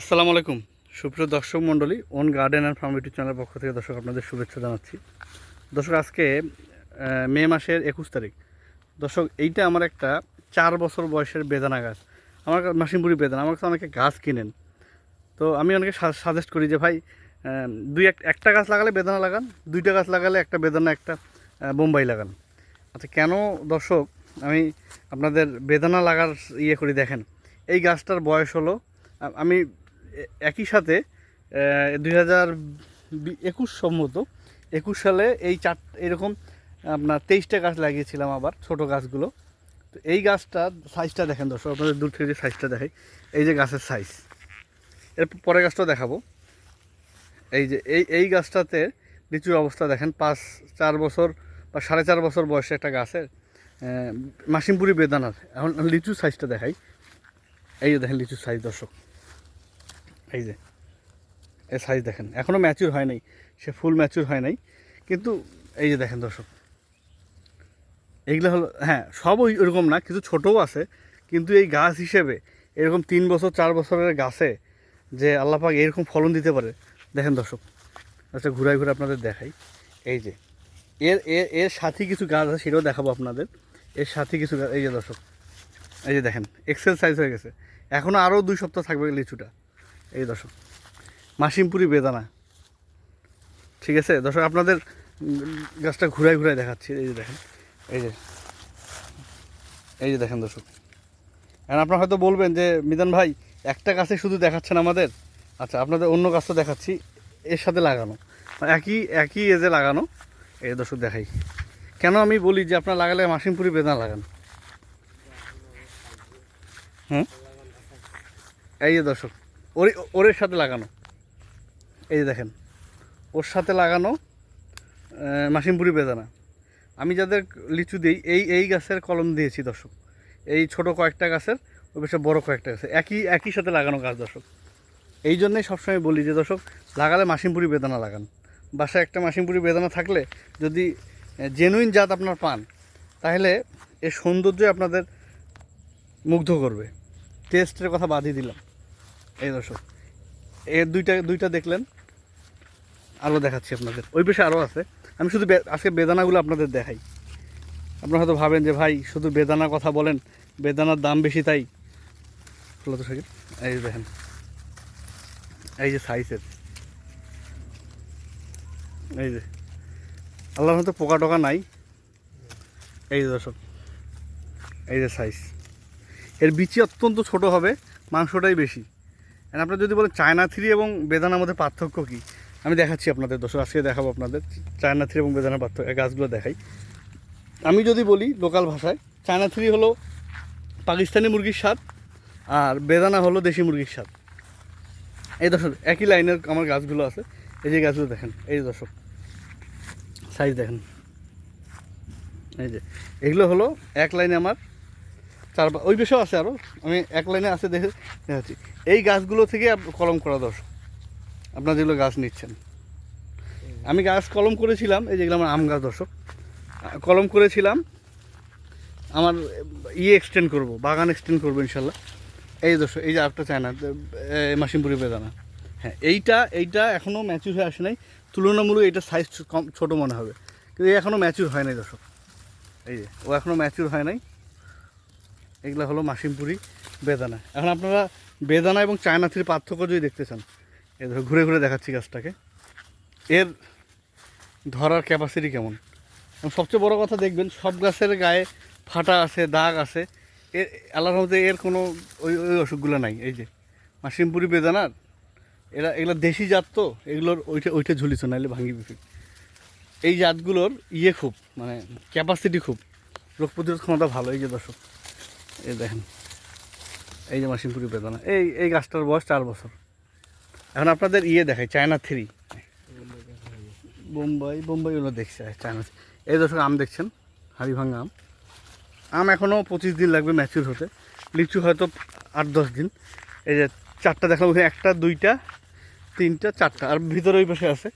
আসসালামু আলাইকুম। সুপ্রিয় দর্শক মণ্ডলী, own garden and farm YouTube চ্যানেলের পক্ষ থেকে দর্শক আপনাদের শুভেচ্ছা জানাচ্ছি। দর্শক, আজকে মে মাসের একুশ তারিখ। দর্শক, এইটা আমার একটা চার বছর বয়সের বেদানা গাছ। আমার মাসিমপুরি বেদানা, আমার কাছে অনেকে গাছ কিনেন। তো আমি অনেকে সাজেস্ট করি যে, ভাই দুই এক, একটা গাছ লাগালে বেদানা লাগান, দুইটা গাছ লাগালে একটা বেদানা, একটা বোম্বাই লাগান। আচ্ছা কেন দর্শক, আমি আপনাদের বেদানা লাগার ইয়ে করি, দেখেন। এই গাছটার বয়স হলো আমি একই সাথে দুই হাজার একুশ সম্মত একুশ সালে এই চার, এরকম, আপনার তেইশটা গাছ লাগিয়েছিলাম আবার, ছোট গাছগুলো। তো এই গাছটার সাইজটা দেখেন দর্শক, আপনাদের দূর থেকে যে সাইজটা দেখাই, এই যে গাছের সাইজ এর পরের গাছটাও দেখাবো। এই যে, এই এই গাছটাতে লিচুর অবস্থা দেখেন, পাঁচ, চার বছর বা সাড়ে চার বছর বয়সে একটা গাছের মাসিমপুরি বেদানার, এখন লিচুর সাইজটা দেখাই। এই যে দেখেন লিচুর সাইজ দর্শক। এই যে, এর সাইজ দেখেন। এখনও ম্যাচিউর হয় নাই, সে ফুল ম্যাচিউর হয় নাই। কিন্তু এই যে দেখেন দর্শক এইগুলো হলো হ্যাঁ সব ওই ওরকম না, কিছু ছোটও আছে। কিন্তু এই গাছ হিসেবে এরকম তিন বছর, চার বছরের গাছে যে আল্লাপাক এরকম ফলন দিতে পারে। দেখেন দর্শক আচ্ছা ঘুরাই ঘুরে আপনাদের দেখাই। এই যে, এর এর এর সাথে কিছু গাছ আছে, সেটাও দেখাবো আপনাদের। এর সাথে কিছু গাছ, এই যে দর্শক, এই যে দেখেন এক্সেল সাইজ হয়ে গেছে। এখনও আরও দুই সপ্তাহ থাকবে লিচুটা। এই দর্শক, মাসিমপুরি বেদানা। ঠিক আছে? দর্শক, আপনাদের গাছটা ঘুরাই ঘুরাই দেখাচ্ছি। এই যে দেখেন, এই যে এই যে দেখেন দর্শক। এখন আপনারা হয়তো বলবেন যে মিদান ভাই, একটা গাছে শুধু দেখাচ্ছেন আমাদের? আচ্ছা আপনাদের অন্য গাছটা দেখাচ্ছি, এর সাথে লাগানো। মানে একই একই এজে লাগানো, এই দর্শক দেখাই। কেন আমি বলি যে, আপনার লাগালে মাসিমপুরি বেদানা লাগান? হুম? এই যে দর্শক ওর, ওরের সাথে লাগানো। এই দেখেন, ওর সাথে লাগানো মাসিমপুরি বেদানা। আমি যাদের লিচু দিই, এই এই গাছের কলম দিয়েছি দর্শক। এই ছোট কয়েকটা গাছের বেশি বড় কয়েকটা গাছের একই একই সাথে লাগানো গাছ দর্শক। এই জন্যই সবসময় বলি যে দর্শক, লাগালে মাসিমপুরি বেদানা লাগান। বাসায় একটা মাসিমপুরি বেদানা থাকলে যদি জেনুইন জাত আপনার পান, তাহলে এর সৌন্দর্য আপনাদের মুগ্ধ করবে। টেস্টের কথা বাদই দিলাম। এই দর্শক এর দুইটা দুইটা দেখলেন আরও দেখাচ্ছি আপনাদের। ওই পেশে আরও আছে। আমি শুধু আজকে বেদানাগুলো আপনাদের দেখাই। আপনারা হয়তো ভাবেন যে, ভাই, শুধু বেদানা কথা বলেন, বেদানার দাম বেশি তাই? খোলা তো সাকিব, এই যে দেখেন, এই যে সাইজের। এই যে, আল্লাহর হয়তো পোকা টোকা নাই। এই যে দর্শক, এই যে সাইজ। এর বিচি অত্যন্ত ছোট হবে, মাংসটাই বেশি। আপনারা যদি বলেন চায়না থ্রি এবং বেদানার মধ্যে পার্থক্য কী? আমি দেখাচ্ছি আপনাদের, দর্শক, আজকে দেখাবো আপনাদের চায়না থ্রি এবং বেদানার পার্থক্য গাছগুলো দেখাই। আমি যদি বলি লোকাল ভাষায় চায়না থ্রি হলো পাকিস্তানি মুরগির স্বাদ আর বেদানা হলো দেশি মুরগির স্বাদ। এই দর্শক, একই লাইনের আমার গাছগুলো আছে। এই যে গাছগুলো দেখেন, এই দর্শক সাইজ দেখেন। এই যে, এগুলো হলো এক লাইনে আমার চার ওই বেশেও আছে আরও আমি এক লাইনে আছে দেখে দেখাচ্ছি। এই গাছগুলো থেকে কলম করা দর্শক। আপনারা যেগুলো গাছ নিচ্ছেন। আমি গাছ কলম করেছিলাম, এই যেগুলো আমার আম গাছ দর্শক। কলম করেছিলাম। আমার ইয়ে এক্সটেন্ড করব, বাগান এক্সটেন্ড করব ইনশাল্লাহ। এই দর্শক, এই যে আরেকটা চায়না মাসিমপুরি বেদানা। হ্যাঁ এইটা এইটা এখনও ম্যাচুর হয়ে আসে নাই। তুলনামূলক এটা সাইজ কম ছোটো মনে হবে। কিন্তু এখনও ম্যাচুর হয় নাই দর্শক। এই যে, ও এখনও ম্যাচুর হয় নাই। এগুলো হলো মাসিমপুরি বেদানা। এখন আপনারা বেদানা এবং চায়না থ্রির পার্থক্য যদি দেখতে চান, এ দেখো ঘুরে ঘুরে দেখাচ্ছি গাছটাকে। এর ধরার ক্যাপাসিটি কেমন? এবং সবচেয়ে বড় কথা দেখবেন, সব গাছের গায়ে ফাটা আছে, দাগ আছে। এর আল্লাহর মধ্যে এর কোনো ওই ওই অসুখগুলো নাই। এই যে মাসিমপুরি বেদানার এরা, এগুলো দেশি জাত তো, এগুলোর ওইটা ওইটা ঝুলিছ, নাইলে ভাঙি বিফি এই জাতগুলোর ইয়ে খুব মানে ক্যাপাসিটি খুব। রোগ প্রতিরোধ ক্ষমতা ভালো, এই যে দর্শক। এই দেখেন, এই যে মাসিমপুরি বেদানা। এই এই গাছটার বয়স চার বছর। এখন আপনাদের ইয়ে দেখায় চায়না থ্রি। বোম্বাই বোম্বাই ওগুলো দেখছে, চায়না এই দর্শক, আম দেখছেন? হাড়ি ভাঙা আম। আম এখনও পঁচিশ দিন লাগবে ম্যাচিউর হতে। লিচু হয়তো আট, দশ দিন। এই যে চারটা দেখলাম ওখানে একটা, দুইটা, তিনটা, চারটা। আর ভিতরে ওই পাশে আছে।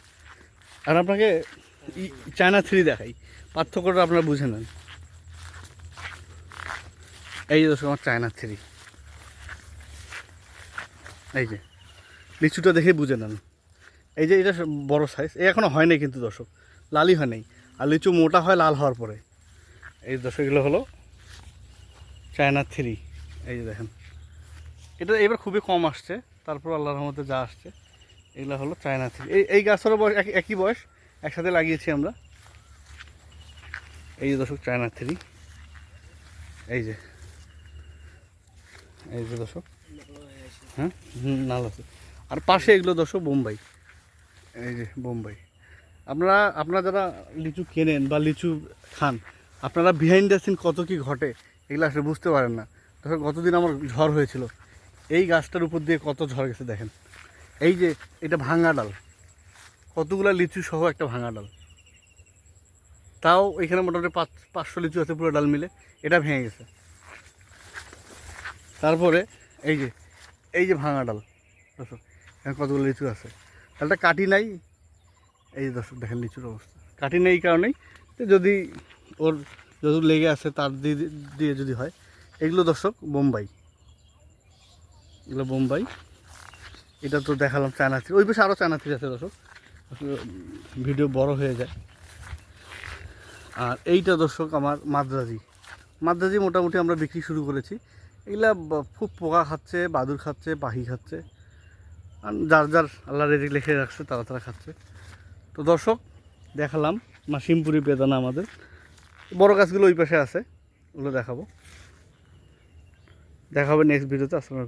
আর আপনাকে চায়না থ্রি দেখাই। পার্থক্যটা আপনারা বুঝে নেন। এই যে দর্শক, আমার চায়না থ্রি। এই যে, লিচুটা দেখে বুঝে নেন। এই যে এটা বড় সাইজ এই এখনও হয় নাই কিন্তু দর্শক, লালই হয় নাই। আর লিচু মোটা হয় লাল হওয়ার পরে। এই দর্শক, এগুলো হলো চায়না থ্রি। এই যে দেখেন, এটা এবার খুবই কম আসছে, তারপর আল্লাহর রহমতে যা আসছে, এগুলো হলো চায়না থ্রি। এই এই গাছেরও বয়স একই- একই বয়স, একসাথে লাগিয়েছি আমরা। এই যে দর্শক, চায়না থ্রি। এই যে এই যে দর্শক। হ্যাঁ? নাল আছে। আর পাশে এগুলো দর্শক বোম্বাই। এই যে বোম্বাই। আপনারা আপনারা যারা লিচু কেনেন বা লিচু খান আপনারা বিহাইন্ড দ্য সিন কত কি ঘটে এগুলো আসলে বুঝতে পারেন না। ধরো গতদিন আমার ঝড় হয়েছিল। এই গাছটার উপর দিয়ে কত ঝড় গেছে দেখেন। এই যে এটা ভাঙা ডাল। কতগুলা লিচু সহ একটা ভাঙা ডাল। তাও এখানে মোটামুটি পাঁচ পাঁচশো লিচু আছে পুরো ডাল মিলে। এটা ভেঙে গেছে। তারপরে এই যে এই যে ভাঙা ডাল দর্শক এখানে কতগুলো লিচু আছে। ডালটা কাটি নাই, এই যে দর্শক দেখেন লিচুর অবস্থা। কাটি নেই এই কারণেই যদি ওর যদি লেগে আছে তার দিয়ে দিয়ে যদি হয়। এগুলো দর্শক, বোম্বাই। এগুলো বোম্বাই। এটা তো দেখালাম চায়না থ্রি, ওই পাশে আরও চায়না থ্রি আছে দর্শক। ভিডিও বড় হয়ে যায়। আর এইটা দর্শক আমার মাদ্রাজি। মাদ্রাজি মোটামুটি আমরা বিক্রি শুরু করেছি। এগুলা খুব পোকা খাচ্ছে, বাদুর খাচ্ছে, পাখি খাচ্ছে। আর যার যার আল্লাহ রেজিক লিখে রাখছে, তারা তারা খাচ্ছে। তো দর্শক, দেখালাম মাসিমপুরি বেদানা আমাদের। বড় গাছগুলো ওই পাশে আছে, ওগুলো দেখাবো। দেখাবে নেক্সট ভিডিওতে আসসালামু